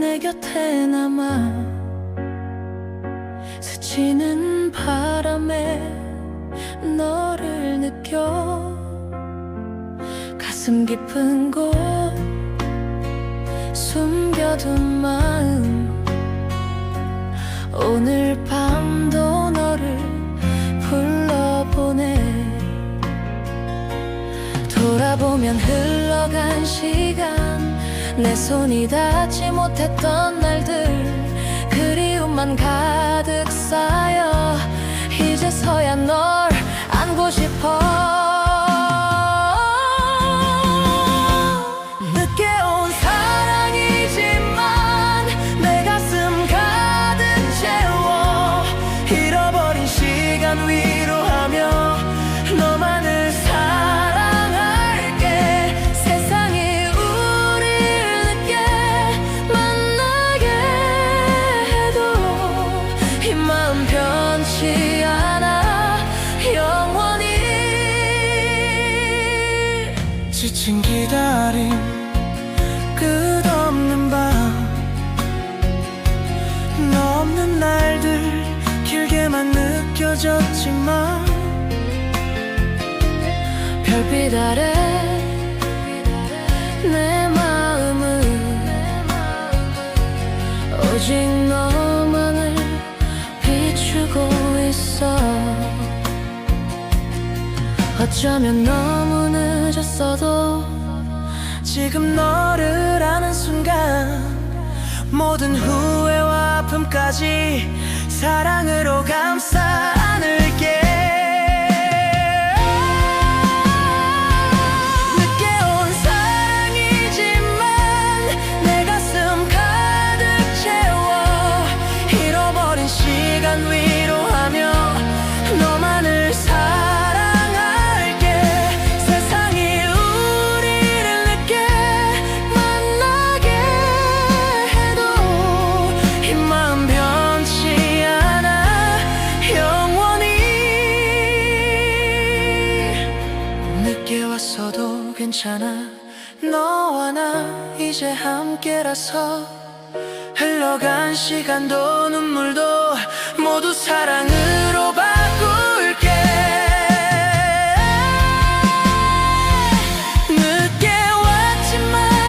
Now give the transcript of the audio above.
곁에 남아 스치는 바람에 너를 느껴 가슴 깊은 곳 숨겨둔 마음 오늘 밤도 너를 불러보내 돌아보면 흘러간 시간 내 손이 닿지 못했던 날들 그리움만 가득 쌓여. 이제서야 널 지친 기다림 끝없는 밤. 너 없는 날들 길게만 느껴졌지만 별빛 아래 내 마음은 오직 너만을 비추고 있어. 어쩌면 너무 늦었어도 지금 너를 아는 순간 모든 후회와 아픔까지 사랑으로 감싸 괜찮아. 너와 나 이제 함께라서 흘러간 시간도 눈물도 모두 사랑으로